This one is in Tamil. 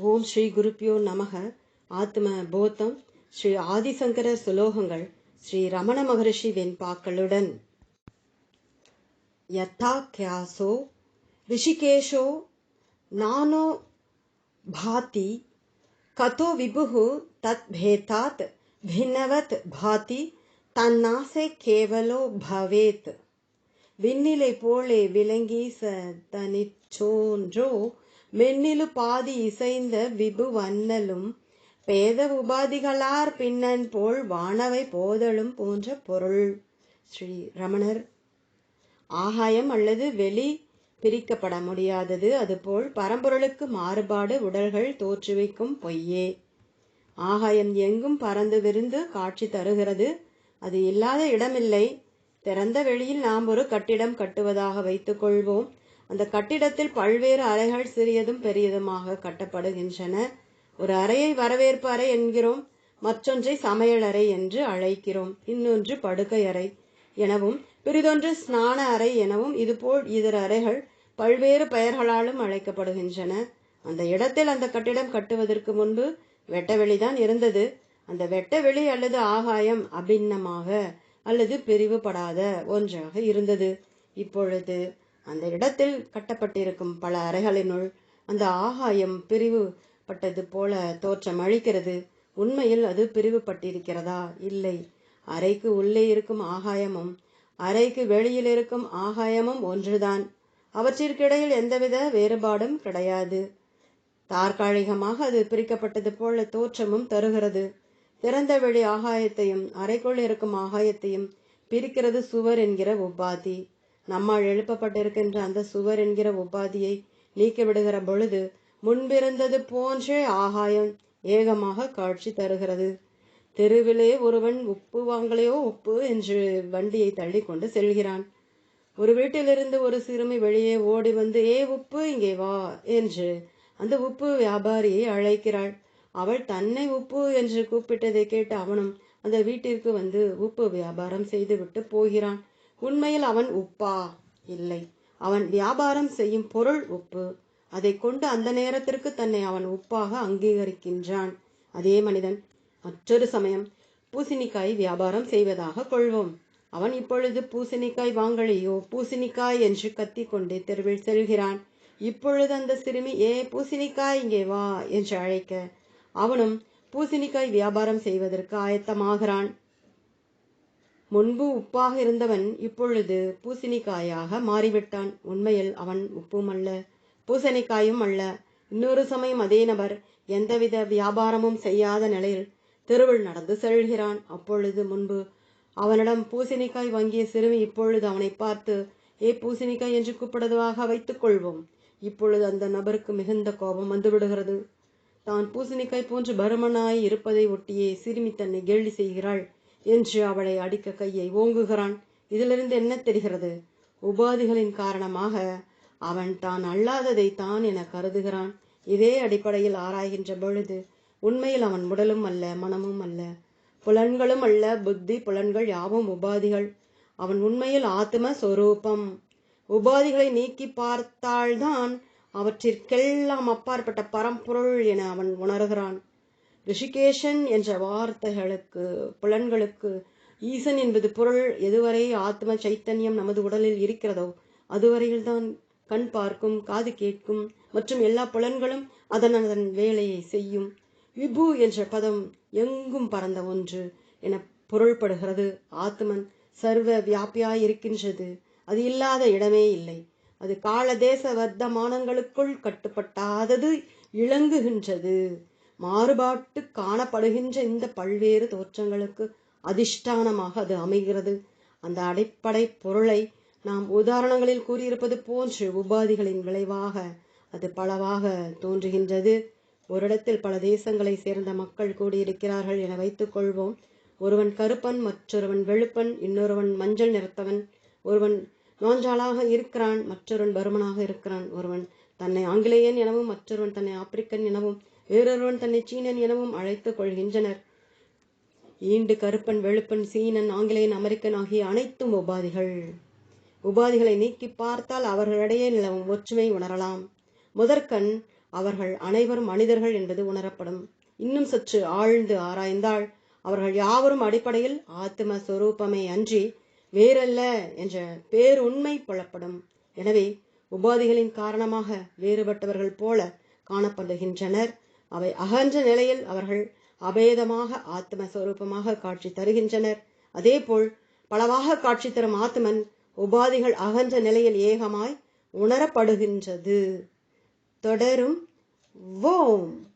ஓம் ஸ்ரீ குருப்பியோ நமக. ஆத்ம போத்தம். ஸ்ரீ ஆதிசங்கர சுலோகங்கள் ஸ்ரீ ரமண மகரிஷி வெண்பாக்களுடன். யத்தா கியாசோ ரிஷிகேஷோ நானோ பாதி கதோ விபுகு தத் பேதாத் பின்னவத் பாதி தன்னாசை கேவலோ பவேத். விண்ணிலை போலே விளங்கி ச மென்னிலு பாதி இசைந்த விபு வண்ணலும் பேத உபாதிகளார் பின்னன் போல் வானவை போதலும் போன்ற பொருள். ஸ்ரீ ரமணர். ஆகாயம் அல்லது வெளி பிரிக்கப்பட முடியாதது. அதுபோல் பரம்பொருளுக்கு மாறுபாடு உடல்கள் தோற்றுவிக்கும் பொய்யே. ஆகாயம் எங்கும் பறந்து விருந்து காட்சி தருகிறது. அது இல்லாத இடமில்லை. திறந்த வெளியில் நாம் ஒரு கட்டிடம் கட்டுவதாக வைத்துக்கொள்வோம் அந்த கட்டிடத்தில் பல்வேறு அறைகள் சிறியதும் பெரியதுமாக கட்டப்படுகின்றன. ஒரு அறையை வரவேற்பு அறை என்கிறோம். மற்றொன்றை சமையலறை என்று அழைக்கிறோம். இன்னொன்று படுக்கை அறை எனவும் பிறிதொன்று ஸ்நான அறை எனவும் இதுபோல் இதர அறைகள் பல்வேறு பெயர்களாலும் அழைக்கப்படுகின்றன. அந்த இடத்தில் அந்த கட்டிடம் கட்டுவதற்கு முன்பு வெட்டவெளிதான் இருந்தது. அந்த வெட்டவெளி அல்லது ஆகாயம் அபிண்ணமாக அல்லது பிரிவுபடாத ஒன்றாக இருந்தது. இப்பொழுது அந்த இடத்தில் கட்டப்பட்டிருக்கும் பல அறைகளினுள் அந்த ஆகாயம் பிரிவுபட்டது போல தோற்றம் அளிக்கிறது உண்மையில் அது பிரிவுபட்டிருக்கிறதா? இல்லை. அறைக்கு உள்ளே இருக்கும் ஆகாயமும் அறைக்கு வெளியில் இருக்கும் ஆகாயமும் ஒன்றுதான். அவற்றிற்கிடையில் எந்தவித வேறுபாடும் கிடையாது. தற்காலிகமாக அது பிரிக்கப்பட்டது போல தோற்றமும் தருகிறது. திறந்த வெளி ஆகாயத்தையும் அறைக்குள் இருக்கும் ஆகாயத்தையும் பிரிக்கிறது சுவர் என்கிற உபாதி. நம்மால் எழுப்பப்பட்டிருக்கின்ற அந்த சுவர் என்கிற உபாதியை நீக்கிவிடுகிற பொழுது முன்பிருந்தது போன்றே ஆகாயம் ஏகமாக காட்சி தருகிறது. தெருவிலே ஒருவன் உப்பு வாங்கலையோ உப்பு என்று வண்டியை தள்ளி கொண்டு செல்கிறான். ஒரு வீட்டிலிருந்து ஒரு சிறுமி வெளியே ஓடி வந்து ஏ உப்பு இங்கே வா என்று அந்த உப்பு வியாபாரியை அழைக்கிறாள். அவள் தன்னை உப்பு என்று கூப்பிட்டதை கேட்டு அவனும் அந்த வீட்டிற்கு வந்து உப்பு வியாபாரம் செய்துவிட்டு போகிறான். உண்மையில் அவன் உப்பா? இல்லை. அவன் வியாபாரம் செய்யும் பொருள் உப்பு. அதை கொண்டு அந்த நேரத்திற்கு தன்னை அவன் உப்பாக அங்கீகரிக்கின்றான். அதே மனிதன். மற்றொரு சமயம் பூசணிக்காய் வியாபாரம் செய்வதாக கொள்வோம். அவன் இப்பொழுது பூசணிக்காய் வாங்கலையோ? பூசணிக்காய் என்று கத்திக்கொண்டே தெருவில் செல்கிறான். இப்பொழுது அந்த சிறுமி ஏ பூசணிக்காய் இங்கே வா என்று அழைக்க. அவனும் பூசணிக்காய் வியாபாரம் செய்வதற்கு ஆயத்தமாகிறான். முன்பு உப்பாக இருந்தவன் இப்பொழுது பூசணிக்காயாக மாறிவிட்டான். உண்மையில் அவன் உப்பும் அல்ல பூசணிக்காயும் அல்ல. இன்னொரு சமயம் அதே நபர் எந்தவித வியாபாரமும் செய்யாத நிலையில் தெருவில் நடந்து செல்கிறான். அப்பொழுது முன்பு அவனிடம் பூசணிக்காய் வாங்கிய சிறுமி இப்பொழுது அவனை பார்த்து ஏ பூசணிக்காய் என்று கூப்பிடுவதாக வைத்துக் கொள்வோம். இப்பொழுது அந்த நபருக்கு மிகுந்த கோபம் வந்துவிடுகிறது தான் பூசணிக்காய் போன்று பருமனாய் இருப்பதை ஒட்டியே சிறுமி தன்னை கேள்வி செய்கிறாள். என்று அவளை அடிக்க கையை ஓங்குகிறான். இதிலிருந்து என்ன தெரிகிறது? உபாதிகளின் காரணமாக அவன் தான் அல்லாததை தான் என கருதுகிறான். இதே அடிப்படையில் ஆராய்கின்ற பொழுது உண்மையில் அவன் உடலும் அல்ல மனமும் அல்ல. புலன்களும் அல்ல புத்தி புலன்கள் யாவும் உபாதிகள். அவன் உண்மையில் ஆத்ம சொரூபம் உபாதிகளை நீக்கி பார்த்தால்தான் அவற்றிற்கெல்லாம் அப்பாற்பட்ட பரம்பொருள் என அவன் உணர்கிறான். ரிஷிகேஷன் என்ற வார்த்தைகளுக்கு புலன்களுக்கு ஈசன் என்பது பொருள் எதுவரை ஆத்ம சைத்தன்யம் நமது உடலில் இருக்கிறதோ அதுவரையில்தான் கண் பார்க்கும் காது கேட்கும் மற்றும் எல்லா புலன்களும் அதன் அதன் வேலையை செய்யும். விபு என்ற பதம் எங்கும் பறந்த ஒன்று என பொருள்படுகிறது. ஆத்மன் சர்வ வியாபியாய் இருக்கின்றது அது இல்லாத இடமே இல்லை. அது கால தேச வர்த்தமானங்களுக்குள் கட்டுப்பட்டாதது இளங்குகின்றது மாறுபாட்டு காணப்படுகின்ற இந்த பல்வேறு தோற்றங்களுக்கு அதிஷ்டானமாக அது அமைகிறது. அந்த அடிப்படை பொருளை நாம் உதாரணங்களில் கூறியிருப்பது போன்று உபாதிகளின் விளைவாக அது பலவாக தோன்றுகின்றது. ஒரு இடத்தில் பல தேசங்களை சேர்ந்த மக்கள் கூடியிருக்கிறார்கள் என வைத்துக் கொள்வோம். ஒருவன் கருப்பன் மற்றொருவன் வெளுப்பன் இன்னொருவன் மஞ்சள் நிறத்தவன். ஒருவன் நோஞ்சாளாக இருக்கிறான் மற்றொருவன் பருமனாக இருக்கிறான். ஒருவன் தன்னை ஆங்கிலேயன் எனவும் மற்றொருவன் தன்னை ஆப்பிரிக்கன் எனவும் வேறொருவன் தன்னை சீனன் எனவும் அழைத்துக் கொள்கின்றனர். ஈண்டு கருப்பன் வெளுப்பன் சீனன் ஆங்கிலேயன் அமெரிக்கன் ஆகிய அனைத்தும் உபாதிகள். உபாதிகளை நீக்கி பார்த்தால் அவர்களிடையே நிலவும் ஒற்றுமை உணரலாம். முதற்கண் அவர்கள் அனைவரும் மனிதர்கள் என்பது உணரப்படும். இன்னும் சற்று ஆழ்ந்து ஆராய்ந்தால் அவர்கள் யாவரும் அடிப்படையில் ஆத்ம சுரூபமே அன்றி வேறல்ல என்ற பேருண்மை புலப்படும். எனவே உபாதிகளின் காரணமாக வேறுபட்டவர்கள் போல காணப்படுகின்றனர். அவை அகன்ற நிலையில் அவர்கள் அபேதமாக ஆத்மஸ்வரூபமாக காட்சி தருகின்றனர். அதேபோல் பலவாக காட்சி தரும் ஆத்மன் உபாதிகள் அகன்ற நிலையில் ஏகமாய் உணரப்படுகின்றது. தொடரும். ஓம்.